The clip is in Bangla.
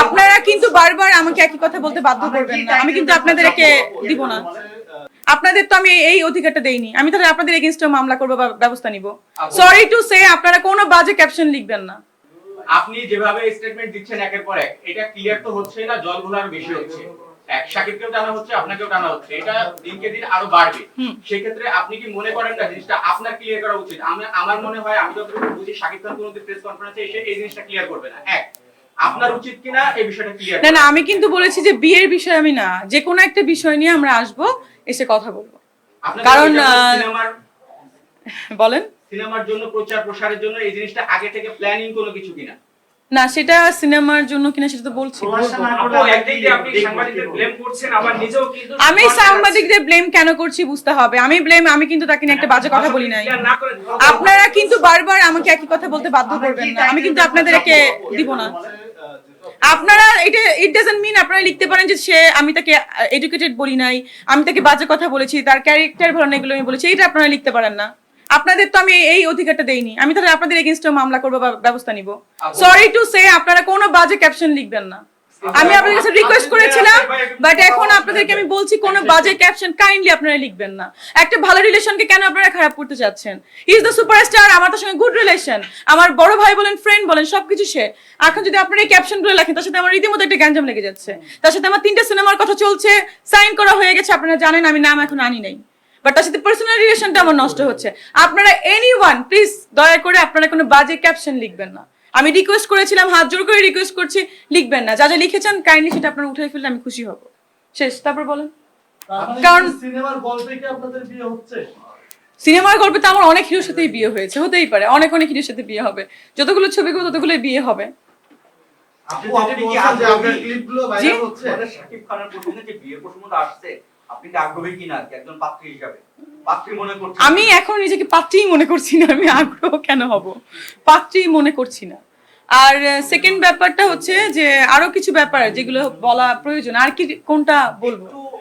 আপনারা কিন্তু বারবার আমাকে একই কথা বলতে বাধ্য করবেন না। আমি কিন্তু আপনাদেরকে দিব না। আপনাদের তো আমি এই অধিকারটা দেইনি। আমি তাহলে আপনাদের এগেনস্টে মামলা করব বা ব্যবস্থা নিব। সরি টু সে আপনারা কোনো বাজে ক্যাপশন লিখবেন না। আপনি যেভাবে স্টেটমেন্ট দিচ্ছেন একের পর এক এটা ক্লিয়ার তো হচ্ছে না জল ঘোলার বেশি হচ্ছে। এক সাকিবকেও টানা হচ্ছে আপনাকেও টানা হচ্ছে। এটা দিনকে দিন আরও বাড়বে। সেক্ষেত্রে আপনি কি মনে করেন না জিনিসটা? আপনার ক্লিয়ার করা উচিত। আমি আমার মনে হয় আমি যতটুকু বুঝি সাকিব খান কোনোদিন প্রেস কনফারেন্সে এসে এই জিনিসটা ক্লিয়ার করবে না। এক আপনার উচিত কিনা এই বিষয়টা ক্লিয়ার না না আমি কিন্তু বলেছি যে বিয়ের বিষয় আমি না যে কোনো একটা বিষয় নিয়ে আমরা আসব এসে কথা বলব। কারণ, বলেন? সিনেমার জন্য প্রচার প্রসারের জন্য এই জিনিসটা আগে থেকে প্ল্যানিং কোনো কিছু কিনা? না সেটা সিনেমার জন্য কিনা সেটা তো বলছি। আমি সাংবাদিকদের ব্লেম কেন করছি বুঝতে হবে। আমি ব্লেম আমি কিন্তু তাকে নিয়ে একটা বাজে কথা বলি নাই। আপনারা কিন্তু বারবার আমাকে একই কথা বলতে বাধ্য করবেন না। আমি কিন্তু আপনাদেরকে দিব না। আপনারা এটা ইট ডাজন্ট মিন আপনারা লিখতে পারেন যে সে আমি তাকে এডুকেটেড বলি নাই আমি তাকে বাজে কথা বলেছি তার ক্যারেক্টার ভালো এগুলো আমি বলেছি এটা আপনারা লিখতে পারেন না। আপনাদের তো আমি এই অধিকারটা দেইনি। আমি তাহলে আপনাদের এগেনস্টে মামলা করব বা ব্যবস্থা নিব। সরি টু সে আপনারা কোনো বাজে ক্যাপশন লিখবেন না। আমি আপনাদের কাছে রিকোয়েস্ট করেছিলাম বাট এখন আপনাদেরকে আমি বলছি কোনো বাজে ক্যাপশন কাইন্ডলি আপনারা লিখবেন না। একটা ভালো রিলেশনকে কেন আপনারা খারাপ করতে চাচ্ছেন? ইজ দ্য সুপারস্টার আমার তার সঙ্গে গুড রিলেশন আমার বড় ভাই বলেন ফ্রেন্ড বলেন সবকিছু সে। এখন যদি আপনারা এই ক্যাপশনগুলো লেখেন তার সাথে আমার রীতিমতো একটা গ্যাঞ্জাম লেগে যাচ্ছে। তার সাথে আমার তিনটা সিনেমার কথা চলছে সাইন করা হয়ে গেছে আপনারা জানেন আমি নাম এখন আনি নাই। বাট তার সাথে পার্সোনাল রিলেশনটা আমার নষ্ট হচ্ছে। আপনারা এনি ওয়ান প্লিজ দয়া করে আপনারা কোনো বাজে ক্যাপশন লিখবেন না। আমি রিকোয়েস্ট করেছিলাম হাত জোর করে রিকোয়েস্ট করছি লিখবেন না। যা যা লিখেছেন কাইন্ডলি সেটা আপনারা উঠে ফেললে আমি খুশি হব। শেষ তারপর বলেন। কারণ- সিনেমার গল্পে কি আপনাদের বিয়ে হচ্ছে? সিনেমার গল্পে তো আমার অনেক হিরোর সাথেই বিয়ে হয়েছে হতেই পারে। অনেক অনেক হিরোর সাথে বিয়ে হবে। যতগুলো ছবি করব ততগুলোই বিয়ে হবে। আপু আপনি যে আপনার ক্লিপগুলো? ভাইরাল হচ্ছে? আমাদের শাকিব খানের প্রসঙ্গে যে বিয়ের প্রসঙ্গটা আসছে আপনি কি আগ্রহী কিনা একজন পাত্রী হিসাবে। মনে আমি এখন নিজেকে পাত্রী মনে করছি না আমি আগ্রহ কেন হব? পাত্রী মনে করছি না। আর সেকেন্ড ব্যাপারটা হচ্ছে যে আরও কিছু ব্যাপার যেগুলো বলা প্রয়োজন। আর কি কোনটা বলব?